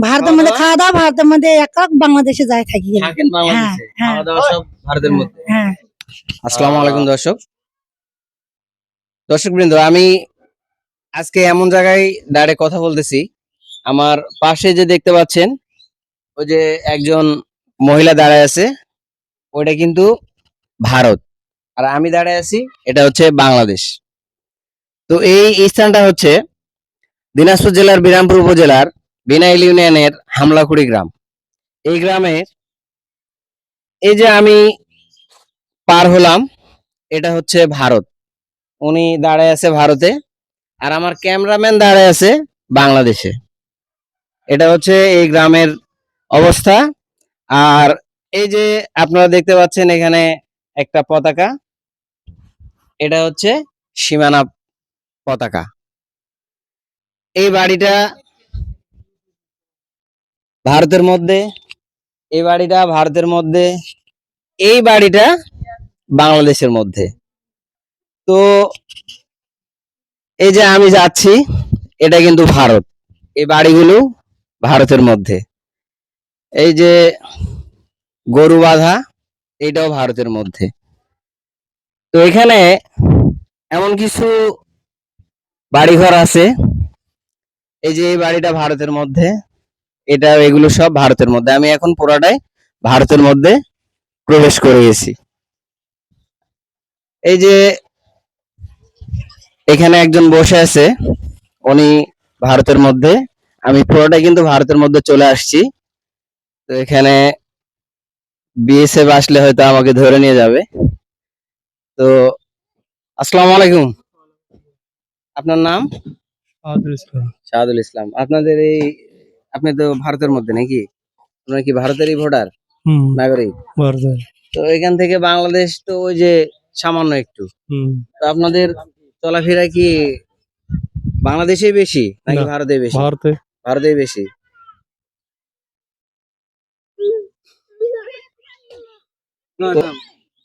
ভারতের মধ্যে খাওয়া দাওয়া ভারতের মধ্যে এক এক বাংলাদেশে যায় থাকি। গেলে। হ্যাঁ, হ্যাঁ। খাওয়া দাওয়া সব ভারতের মধ্যে। হ্যাঁ আসসালামু আলাইকুম দর্শক। দর্শক বৃন্দ আমি আজকে এমন জায়গায় দাঁড়িয়ে কথা বলতেছি। আমার পাশে যে দেখতে পাচ্ছেন ওই যে একজন মহিলা দাঁড়ায় আছে ওইটা কিন্তু ভারত। আর আমি দাঁড়ায় আছি এটা হচ্ছে বাংলাদেশ। তো এই স্থানটা হচ্ছে দিনাজপুর জেলার বিরামপুর উপজেলার বিনাইল ইউনিয়নের হামলাকুড়ি গ্রাম। এই গ্রামের এই যে আমি পার হলাম, এটা হচ্ছে ভারত। উনি দাঁড়ায় আছে ভারতে আর আমার ক্যামেরাম্যান দাঁড়ায় আছে বাংলাদেশে। এটা হচ্ছে এই গ্রামের অবস্থা। আর এই যে আপনারা দেখতে পাচ্ছেন এখানে একটা পতাকা, এটা হচ্ছে সীমানা পতাকা। এই বাড়িটা ভারতের মধ্যে এই বাড়িটা ভারতের মধ্যে, এই বাড়িটা বাংলাদেশের মধ্যে। তো এই যে আমি যাচ্ছি, এটা কিন্তু ভারত। এই বাড়িগুলো ভারতের মধ্যে। এই যে গরু বাঁধা, এটাও ভারতের মধ্যে। তো এখানে এমন কিছু বাড়িঘর আছে। এই যে এই বাড়িটা ভারতের মধ্যে। এটা এগুলো সব ভারতের মধ্যে। আমি এখন পুরাটাই ভারতের মধ্যে প্রবেশ করে গেছি এই যে এখানে একজন বসে আছে উনি ভারতের মধ্যে। আমি পুরোটাই কিন্তু ভারতের মধ্যে চলে আসছি। তো এখানে বিএসএফ আসলে হয়তো আমাকে ধরে নিয়ে যাবে। তো আসসালামু আলাইকুম। আপনার নাম? ইসলাম। শাহাদুল ইসলাম। আপনাদের এই আপনি তো ভারতের মধ্যে নাকি? আপনার কি ভারতেরই ভোটার? নাগরিক? ভারতের। তো এখান থেকে বাংলাদেশ তো ওই যে সামান্য একটু। তো আপনাদের চলাফেরা কি বাংলাদেশেই বেশি নাকি ভারতে বেশি? ভারতে। ভারতেই বেশি?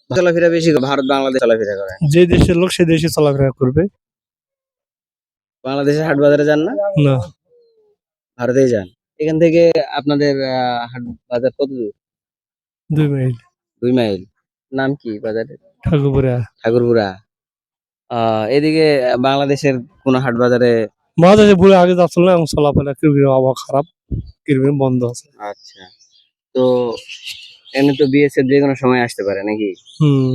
চলাফেরা বেশি ভারত বাংলাদেশ চলাফেরা করে। যে দেশের লোক সে দেশে চলাফেরা করবে। বাংলাদেশের হাট বাজারে যান না? না। ভারতেই যান? এখান থেকে আপনাদের হাট বাজার কত দূর? দুই মাইল। দুই মাইল। নাম কি বাজারের? ঠাকুরপুরা। ঠাকুরপুরা। এদিকে বাংলাদেশের কোন হাট বাজারে? মাঝে পুরো আগে যাচ্ছিল না এখন চলাফেরা কীরকম আবহাওয়া খারাপ কীরকম বন্ধ আছে। আচ্ছা। তো এমনি তো বিএসএফ যে কোনো সময় আসতে পারে নাকি? হুম।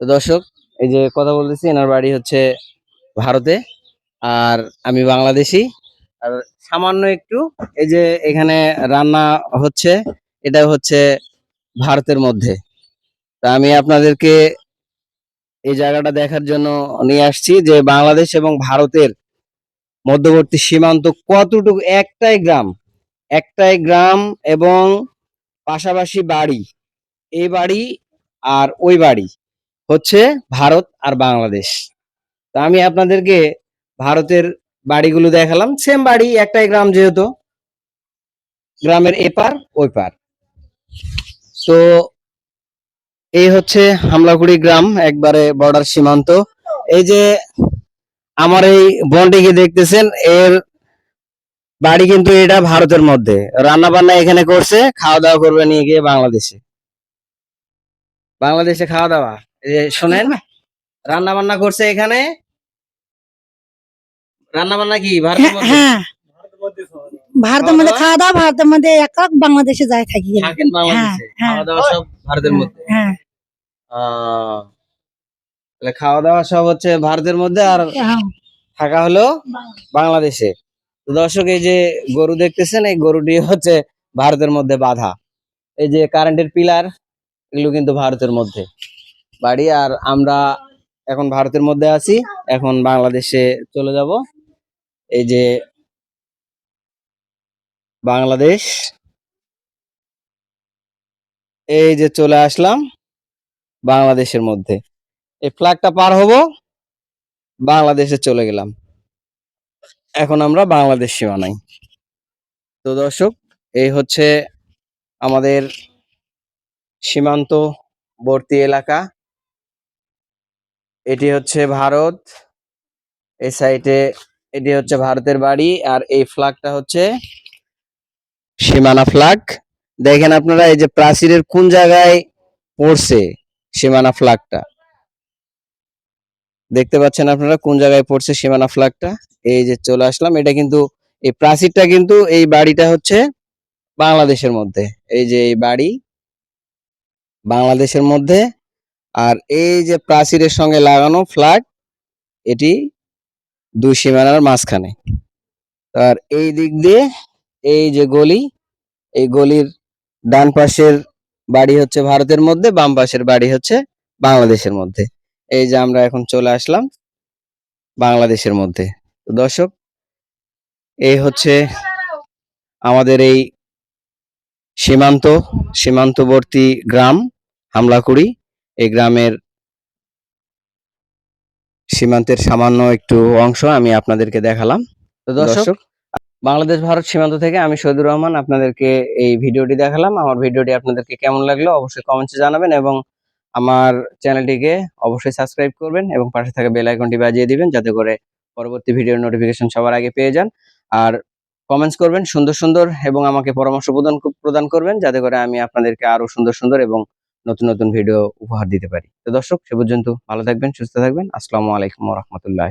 তো দর্শক এই যে কথা বলতেছি এনার বাড়ি হচ্ছে ভারতে আর আমি বাংলাদেশি আর সামান্য একটু, এই যে এখানে রান্না হচ্ছে এটা হচ্ছে ভারতের মধ্যে। তা আমি আপনাদেরকে এই জায়গাটা দেখার জন্য নিয়ে আসছি যে বাংলাদেশ এবং ভারতের মধ্যবর্তী সীমান্ত কতটুকু, একটাই গ্রাম একটাই গ্রাম এবং পাশাপাশি বাড়ি। এই বাড়ি আর ওই বাড়ি হচ্ছে ভারত আর বাংলাদেশ। তা আমি আপনাদেরকে ভারতের বাড়িগুলো দেখালাম। সেম বাড়ি, একটাই গ্রাম যেহেতু। গ্রামের এপার, ওই পার। তো এই হচ্ছে হামলাকুড়ি গ্রাম, একবারে বর্ডার সীমান্ত। এই যে আমার এই বনটিকে দেখতেছেন, এর বাড়ি কিন্তু এটা ভারতের মধ্যে। রান্না বান্না এখানে করছে খাওয়া দাওয়া করবে নিয়ে গিয়ে বাংলাদেশে। বাংলাদেশে খাওয়া দাওয়া শোনেন রান্না বান্না করছে এখানে। রান্না বান্না কি ভারতের মধ্যে হ্যাঁ। ভারতের মধ্যে খাওয়া দাওয়া ভারতের মধ্যে এক এক বাংলাদেশে যায় থাকি। থাকেন বাংলাদেশে? হ্যাঁ, খাওয়া দাওয়া সব ভারতের মধ্যে? হ্যাঁ। আহ, তাহলে খাওয়া দাওয়া সব হচ্ছে ভারতের মধ্যে আর হ্যাঁ। থাকা হলো বাংলাদেশে। তো দর্শক এই যে গরু দেখতেছেন এই গরুটি হচ্ছে ভারতের মধ্যে বাধা। এই যে কারেন্টের পিলার এগুলো কিন্তু ভারতের মধ্যে। বাড়ি আর আমরা এখন ভারতের মধ্যে আছি এখন বাংলাদেশে চলে যাব। এই যে বাংলাদেশ, এই যে চলে আসলাম বাংলাদেশের মধ্যে। এই ফ্ল্যাগটা পার হব, বাংলাদেশে চলে গেলাম। এখন আমরা বাংলাদেশ সীমানাই তো দর্শক, এই হচ্ছে আমাদের সীমান্তবর্তী এলাকা। এটি হচ্ছে ভারত। এই সাইডে এটি হচ্ছে ভারতের বাড়ি আর এই ফ্ল্যাগটা হচ্ছে সীমানা ফ্ল্যাগ। দেখেন আপনারা এই যে প্রাচীরের কোন জায়গায় পড়ছে সীমানা ফ্ল্যাগটা? দেখতে পাচ্ছেন আপনারা কোন জায়গায় পড়ছে সীমানা ফ্ল্যাগটা? এই যে চলে আসলাম, এটা কিন্তু এই প্রাচীরটা কিন্তু এই বাড়িটা হচ্ছে বাংলাদেশের মধ্যে। এই যে এই বাড়ি বাংলাদেশের মধ্যে। আর এই যে প্রাচীরের সঙ্গে লাগানো ফ্ল্যাগ, এটি দুই সীমানার মাঝখানে। আর এই দিক দিয়ে এই যে গলি, এই গলির ডান পাশের বাড়ি হচ্ছে ভারতের মধ্যে, বাম পাশের বাড়ি হচ্ছে বাংলাদেশের মধ্যে। এই যে আমরা এখন চলে আসলাম বাংলাদেশের মধ্যে। দর্শক, এই হচ্ছে আমাদের এই সীমান্ত, সীমান্তবর্তী গ্রাম হামলাকুড়ি। এই গ্রামের সীমান্তের সামান্য একটু অংশ আমি আপনাদেরকে দেখালাম। তো দর্শক বাংলাদেশ ভারত সীমান্ত থেকে আমি শহীদুর রহমান আপনাদেরকে এই ভিডিওটি দেখালাম। আমার ভিডিওটি আপনাদেরকে কেমন লাগল অবশ্যই কমেন্টসে জানাবেন এবং আমার চ্যানেলটিকে অবশ্যই সাবস্ক্রাইব করবেন এবং পাশে থাকা বেল আইকনটি বাজিয়ে দিবেন যাতে করে পরবর্তী ভিডিওর নোটিফিকেশন সবার আগে পেয়ে যান। আর কমেন্টস করবেন সুন্দর সুন্দর এবং আমাকে পরামর্শ প্রদান প্রদান করবেন যাতে করে আমি আপনাদেরকে আরও সুন্দর সুন্দর এবং নতুন নতুন ভিডিও উপহার দিতে পারি। তো দর্শক, সে পর্যন্ত ভালো থাকবেন, সুস্থ থাকবেন। আসসালামু আলাইকুম রহমতুল্লাহ